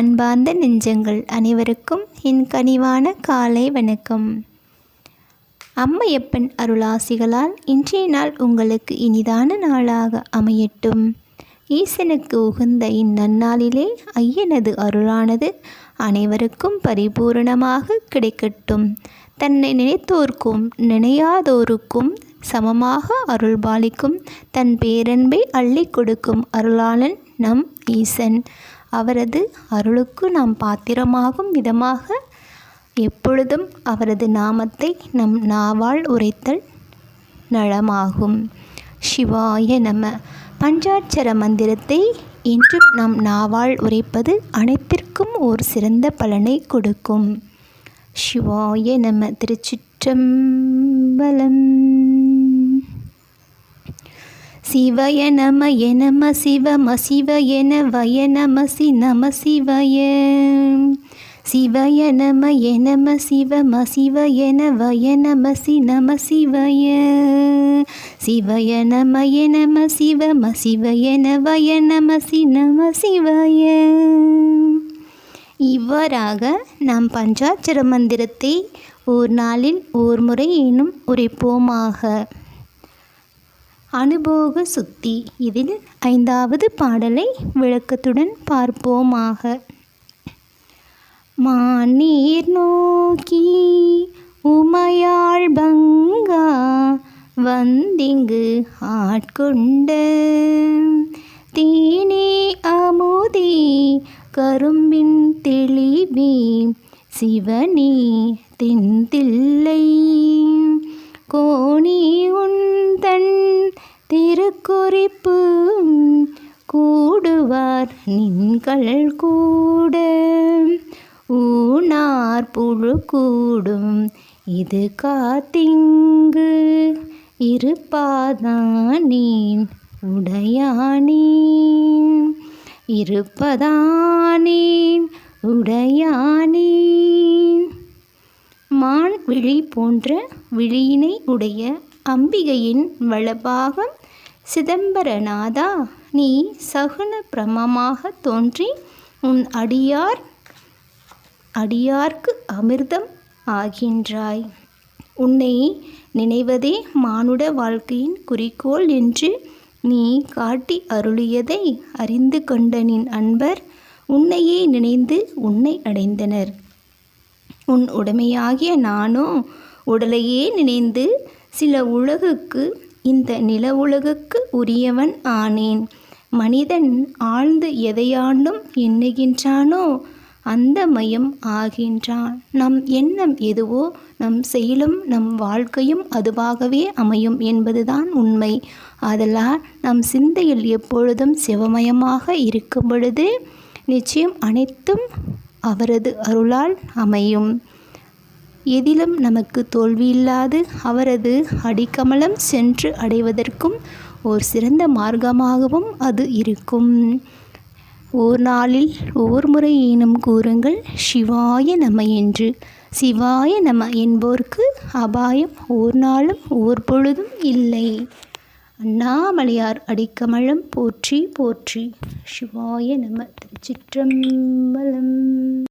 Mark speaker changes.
Speaker 1: அன்பார்ந்த நெஞ்சங்கள் அனைவருக்கும் என் கனிவான காலை வணக்கம். அம்மையப்பன் அருளாசிகளால் இன்றைய நாள் உங்களுக்கு இனிதான நாளாக அமையட்டும். ஈசனுக்கு உகந்த இந்நன்னாளிலே ஐயனது அருளானது அனைவருக்கும் பரிபூரணமாக கிடைக்கட்டும். தன்னை நினைத்தோர்க்கும் நினையாதோருக்கும் சமமாக அருள்பாலிக்கும் தன் பேரன்பை அள்ளி கொடுக்கும் அருளாளன் நம் ஈசன். அவரது அருளுக்கு நாம் பாத்திரமாகும் விதமாக எப்பொழுதும் அவரது நாமத்தை நம் நாவால் உரைத்தல் நலமாகும். சிவாய நம. பஞ்சாட்சர மந்திரத்தை இன்றும் நம் நாவால் உரைப்பது அனைத்திற்கும் ஒரு சிறந்த பலனை கொடுக்கும். சிவாய நம. திருச்சிற்றம்பலம் சிவய நம எனம சிவம மசிவ என வய நமசி நம சிவய. சிவய நம எனம சிவம மசிவ என வய நமசி நம சிவய. சிவய நம எனம சிவம சிவ என வய நமசி நம சிவய. இவ்வாறாக நாம் பஞ்சாட்சர மந்திரத்தை ஓர் நாளில் ஓர் முறை எனும் உரைப்போமாக. அனுபோக சுத்தி இதில் ஐந்தாவது பாடலை விளக்கத்துடன் பார்ப்போமாக. மாநீர் நோக்கி உமையாள் பங்கா வந்திங்கு ஆட்கொண்ட தீனே அமுதி கரும்பின் தெளிவி சிவனி தென்தில்லை. கோணி உன் திருக்குறிப்பு கூடுவார் நின்கள் கூட. ஊனார் புழு கூடும் இது காத்திங்கு. இருப்பாதானேன் உடையானேன். இருப்பதானேன் உடையானேன். மான் விழி போன்ற விழியினை உடைய அம்பிகையின் வளபாகம் சிதம்பரநாதா நீ சகுன பிரமமாக தோன்றி உன் அடியார் அடியார்க்கு அமிர்தம் ஆகின்றாய். உன்னை நினைவதே மானுட வாழ்க்கையின் குறிக்கோள் என்று நீ காட்டி அருளியதை அறிந்து கொண்ட நின் அன்பர் உன்னையே நினைந்து உன்னை அடைந்தனர். உன் உடமையாகிய நானோ உடலையே நினைந்து சில உலகுக்கு இந்த நில உலகுக்கு உரியவன் ஆனேன். மனிதன் ஆழ்ந்து எதையாண்டும் எண்ணுகின்றானோ அந்த மயம் ஆகின்றான். நம் எண்ணம் எதுவோ நம் செயலும் நம் வாழ்க்கையும் அதுவாகவே அமையும் என்பதுதான் உண்மை. ஆதலால் நம் சிந்தையில் எப்பொழுதும் சிவமயமாக இருக்கும் பொழுது நிச்சயம் அனைத்தும் அவரது அருளால் அமையும். எதிலும் நமக்கு தோல்வியில்லாது அவரது அடிக்கமலம் சென்று அடைவதற்கும் ஓர் சிறந்த மார்க்கமாகவும் அது இருக்கும். ஓர் நாளில் ஓர் முறை ஏனும் கூறுங்கள் சிவாய நம என்று. சிவாய நம என்போர்க்கு அபாயம் ஓர் நாளும் ஓர் பொழுதும் இல்லை. அண்ணாமலையார் அடிக்கமலம் போற்றி போற்றி. சிவாய நம திருச்சிற்றம்பலம்.